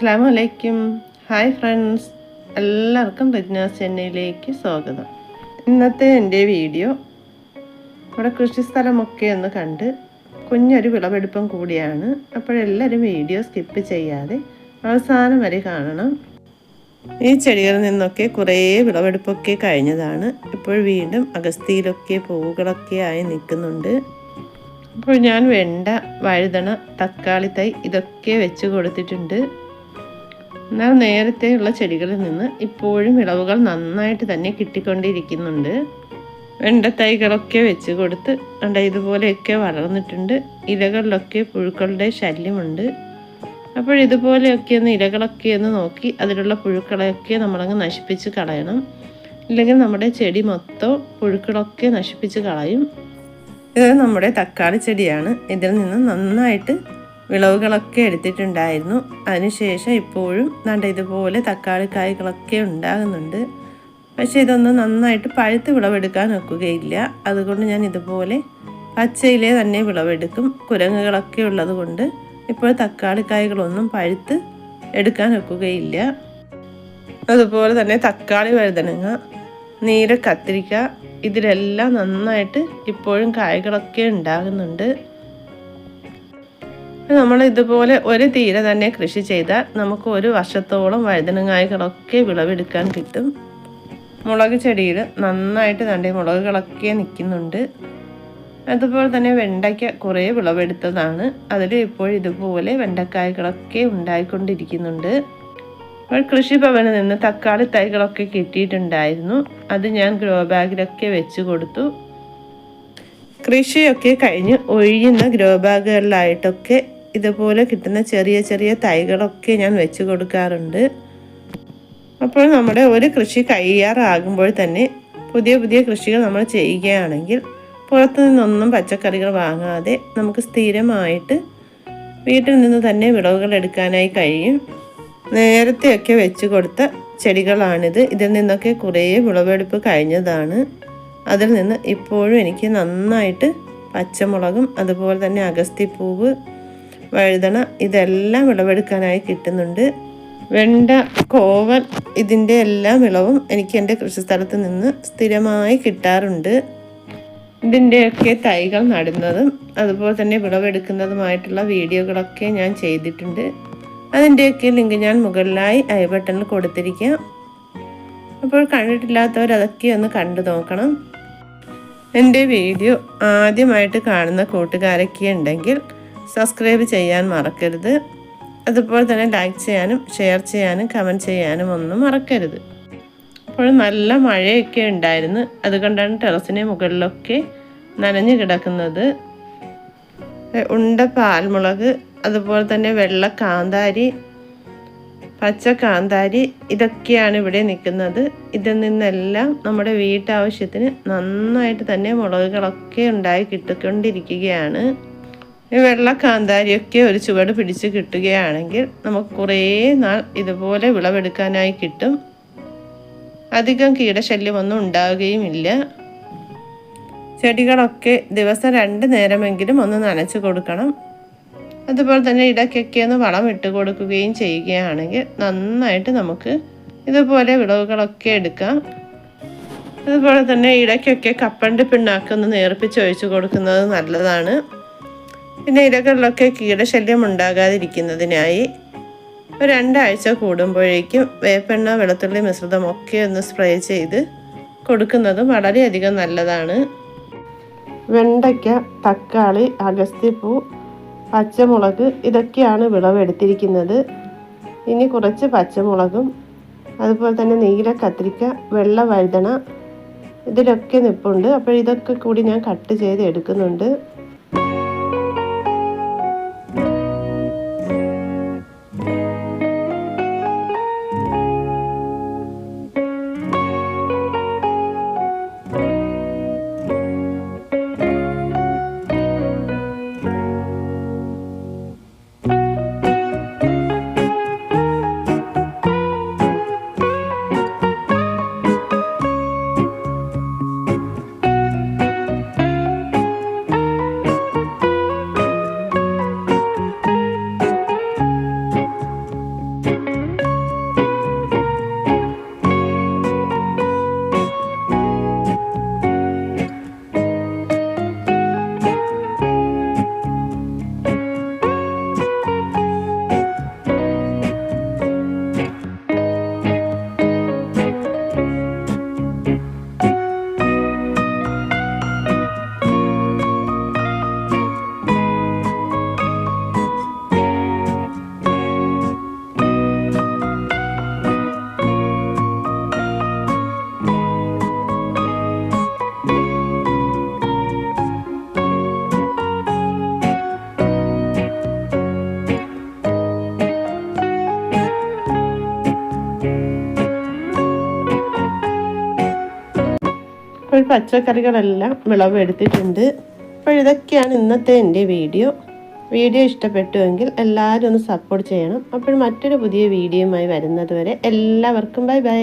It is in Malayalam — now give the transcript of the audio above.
അസ്സാം വലൈക്കും ഹായ് ഫ്രണ്ട്സ് എല്ലാവർക്കും റിജ്നാസ് ചെന്നൈയിലേക്ക് സ്വാഗതം. ഇന്നത്തെ എന്റെ വീഡിയോ നമ്മുടെ കൃഷിസ്ഥലമൊക്കെ ഒന്ന് കണ്ട് കുഞ്ഞൊരു വിളവെടുപ്പം കൂടിയാണ്. അപ്പോഴെല്ലാവരും വീഡിയോ സ്കിപ്പ് ചെയ്യാതെ അവസാനം വരെ കാണണം. ഈ ചെടികളിൽ നിന്നൊക്കെ കുറേ വിളവെടുപ്പൊക്കെ കഴിഞ്ഞതാണ്. ഇപ്പോൾ വീണ്ടും അഗസ്തിയിലൊക്കെ പൂവുകളൊക്കെ ആയി നിൽക്കുന്നുണ്ട്. അപ്പോൾ ഞാൻ വെണ്ട വഴുതണ തക്കാളി തൈ ഇതൊക്കെ വെച്ച് കൊടുത്തിട്ടുണ്ട്. എന്നാൽ നേരത്തെയുള്ള ചെടികളിൽ നിന്ന് ഇപ്പോഴും വിളവുകൾ നന്നായിട്ട് തന്നെ കിട്ടിക്കൊണ്ടിരിക്കുന്നുണ്ട്. വെണ്ടത്തൈകളൊക്കെ വെച്ച് കൊടുത്ത് അണ്ട ഇതുപോലെയൊക്കെ വളർന്നിട്ടുണ്ട്. ഇലകളിലൊക്കെ പുഴുക്കളുടെ ശല്യമുണ്ട്. അപ്പോൾ ഇതുപോലെയൊക്കെ ഒന്ന് ഇലകളൊക്കെ ഒന്ന് നോക്കി അതിലുള്ള പുഴുക്കളെയൊക്കെ നമ്മളങ്ങ് നശിപ്പിച്ച് കളയണം. ഇല്ലെങ്കിൽ നമ്മുടെ ചെടി മൊത്തം പുഴുക്കളൊക്കെ നശിപ്പിച്ച് കളയും. ഇത് നമ്മുടെ തക്കാളി ചെടിയാണ്. ഇതിൽ നിന്ന് നന്നായിട്ട് വിളവുകളൊക്കെ എടുത്തിട്ടുണ്ടായിരുന്നു. അതിനുശേഷം ഇപ്പോഴും നല്ല ഇതുപോലെ തക്കാളി കായ്കളൊക്കെ ഉണ്ടാകുന്നുണ്ട്. പക്ഷേ ഇതൊന്നും നന്നായിട്ട് പഴുത്ത് വിളവെടുക്കാൻ ഒക്കുകയില്ല. അതുകൊണ്ട് ഞാൻ ഇതുപോലെ പച്ചയിലെ തന്നെ വിളവെടുക്കും. കുരങ്ങുകളൊക്കെ ഉള്ളത് കൊണ്ട് ഇപ്പോൾ തക്കാളി കായ്കളൊന്നും പഴുത്ത് എടുക്കാൻ ഒക്കുകയില്ല. അതുപോലെ തന്നെ തക്കാളി വഴുതനങ്ങ നീര കത്തിരിക്ക ഇതിലെല്ലാം നന്നായിട്ട് ഇപ്പോഴും കായ്കളൊക്കെ ഉണ്ടാകുന്നുണ്ട്. നമ്മൾ ഇതുപോലെ ഒരു തീര തന്നെ കൃഷി ചെയ്താൽ നമുക്ക് ഒരു വർഷത്തോളം വഴുതനങ്ങായകളൊക്കെ വിളവെടുക്കാൻ കിട്ടും. മുളക് ചെടിയിൽ നന്നായിട്ട് തന്റെ മുളകുകളൊക്കെ നിൽക്കുന്നുണ്ട്. അതുപോലെ തന്നെ വെണ്ടയ്ക്ക കുറേ വിളവെടുത്തതാണ്. അതിൽ ഇപ്പോൾ ഇതുപോലെ വെണ്ടക്കായകളൊക്കെ ഉണ്ടായിക്കൊണ്ടിരിക്കുന്നുണ്ട്. അപ്പോൾ കൃഷിഭവനിൽ നിന്ന് തക്കാളി തൈകളൊക്കെ കിട്ടിയിട്ടുണ്ടായിരുന്നു. അത് ഞാൻ ഗ്രോ ബാഗിലൊക്കെ വെച്ച് കൊടുത്തു. കൃഷിയൊക്കെ കഴിഞ്ഞ് ഒഴിയുന്ന ഗ്രോ ബാഗുകളിലായിട്ടൊക്കെ ഇതുപോലെ കിട്ടുന്ന ചെറിയ ചെറിയ തൈകളൊക്കെ ഞാൻ വെച്ച് കൊടുക്കാറുണ്ട്. അപ്പോൾ നമ്മുടെ ഒരു കൃഷി കഴിയാറാകുമ്പോൾ തന്നെ പുതിയ പുതിയ കൃഷികൾ നമ്മൾ ചെയ്യുകയാണെങ്കിൽ പുറത്തു നിന്നൊന്നും പച്ചക്കറികൾ വാങ്ങാതെ നമുക്ക് സ്ഥിരമായിട്ട് വീട്ടിൽ നിന്ന് തന്നെ വിളവുകൾ എടുക്കാനായി കഴിയും. നേരത്തെയൊക്കെ വെച്ച് കൊടുത്ത ചെടികളാണിത്. ഇതിൽ നിന്നൊക്കെ കുറേ വിളവെടുപ്പ് കഴിഞ്ഞതാണ്. അതിൽ നിന്ന് ഇപ്പോഴും എനിക്ക് നന്നായിട്ട് പച്ചമുളകും അതുപോലെ തന്നെ അഗസ്തിപ്പൂവ് വഴുതണ ഇതെല്ലാം വിളവെടുക്കാനായി കിട്ടുന്നുണ്ട്. വെണ്ട കോവൽ ഇതിന്റെ എല്ലാ വിളവും എനിക്ക് എന്റെ കൃഷിസ്ഥലത്ത് നിന്ന് സ്ഥിരമായി കിട്ടാറുണ്ട്. ഇതിന്റെയൊക്കെ തൈകൾ നടുന്നതും അതുപോലെ തന്നെ വിളവെടുക്കുന്നതുമായിട്ടുള്ള വീഡിയോകളൊക്കെ ഞാൻ ചെയ്തിട്ടുണ്ട്. അതിന്റെയൊക്കെ ലിങ്ക് ഞാൻ മുകളിലായി ഐ ബട്ടണിൽ കൊടുത്തിരിക്കാം. അപ്പോൾ കണ്ടിട്ടില്ലാത്തവർ അതൊക്കെ ഒന്ന് കണ്ടു നോക്കണം. എന്റെ വീഡിയോ ആദ്യമായിട്ട് കാണുന്ന കൂട്ടുകാരൊക്കെ ഉണ്ടെങ്കിൽ സബ്സ്ക്രൈബ് ചെയ്യാൻ മറക്കരുത്. അതുപോലെ തന്നെ ലൈക്ക് ചെയ്യാനും ഷെയർ ചെയ്യാനും കമന്റ് ചെയ്യാനും ഒന്നും മറക്കരുത്. അപ്പോൾ നല്ല മഴയൊക്കെ ഉണ്ടായിരുന്നു. അതുകൊണ്ടാണ് ടെറസിന് മുകളിലൊക്കെ നനഞ്ഞു കിടക്കുന്നത്. ഉണ്ട പാൽമുളക് അതുപോലെ തന്നെ വെള്ള കാന്താരി പച്ച കാന്താരി ഇതൊക്കെയാണ് ഇവിടെ നിൽക്കുന്നത്. ഇതിൽ നിന്നെല്ലാം നമ്മുടെ വീട്ടാവശ്യത്തിന് നന്നായിട്ട് തന്നെ മുളകുകളൊക്കെ ഉണ്ടായി കിട്ടിക്കൊണ്ടിരിക്കുകയാണ്. വെള്ള കാന്താരിയൊക്കെ ഒരു ചുവട് പിടിച്ച് കിട്ടുകയാണെങ്കിൽ നമുക്ക് കുറേ നാൾ ഇതുപോലെ വിളവെടുക്കാനായി കിട്ടും. അധികം കീടശല്യമൊന്നും ഉണ്ടാവുകയുമില്ല. ചെടികളൊക്കെ ദിവസം രണ്ട് നേരമെങ്കിലും ഒന്ന് നനച്ചു കൊടുക്കണം. അതുപോലെ തന്നെ ഇടയ്ക്കൊക്കെ ഒന്ന് വളം ഇട്ട് കൊടുക്കുകയും ചെയ്യുകയാണെങ്കിൽ നന്നായിട്ട് നമുക്ക് ഇതുപോലെ വിളവുകളൊക്കെ എടുക്കാം. അതുപോലെ തന്നെ ഇടയ്ക്കൊക്കെ കപ്പണ്ട് പിണ്ണാക്കൊന്ന് നേർപ്പിച്ച് ഒഴിച്ചു കൊടുക്കുന്നത് നല്ലതാണ്. പിന്നെ ഇലകളിലൊക്കെ കീടശല്യം ഉണ്ടാകാതിരിക്കുന്നതിനായി രണ്ടാഴ്ച കൂടുമ്പോഴേക്കും വേപ്പെണ്ണ വെളുത്തുള്ളി മിശ്രിതമൊക്കെ ഒന്ന് സ്പ്രേ ചെയ്ത് കൊടുക്കുന്നതും വളരെയധികം നല്ലതാണ്. വെണ്ടയ്ക്ക തക്കാളി അഗസ്തിപ്പൂ പച്ചമുളക് ഇതൊക്കെയാണ് വിളവെടുത്തിരിക്കുന്നത്. ഇനി കുറച്ച് പച്ചമുളകും അതുപോലെ തന്നെ നീല കത്തിരിക്ക വെള്ള വഴുതണ ഇതിലൊക്കെ നിപ്പുണ്ട്. അപ്പോൾ ഇതൊക്കെ കൂടി ഞാൻ കട്ട് ചെയ്ത് എടുക്കുന്നുണ്ട്. പച്ചക്കറികളെല്ലാം വിളവെടുത്തിട്ടുണ്ട്. അപ്പോൾ ഇതൊക്കെയാണ് ഇന്നത്തെ എന്റെ വീഡിയോ. വീഡിയോ ഇഷ്ടപ്പെട്ടുവെങ്കിൽ എല്ലാവരും ഒന്ന് സപ്പോർട്ട് ചെയ്യണം. അപ്പോൾ മറ്റൊരു പുതിയ വീഡിയോയുമായി വരുന്നതുവരെ എല്ലാവർക്കും ബൈ ബൈ.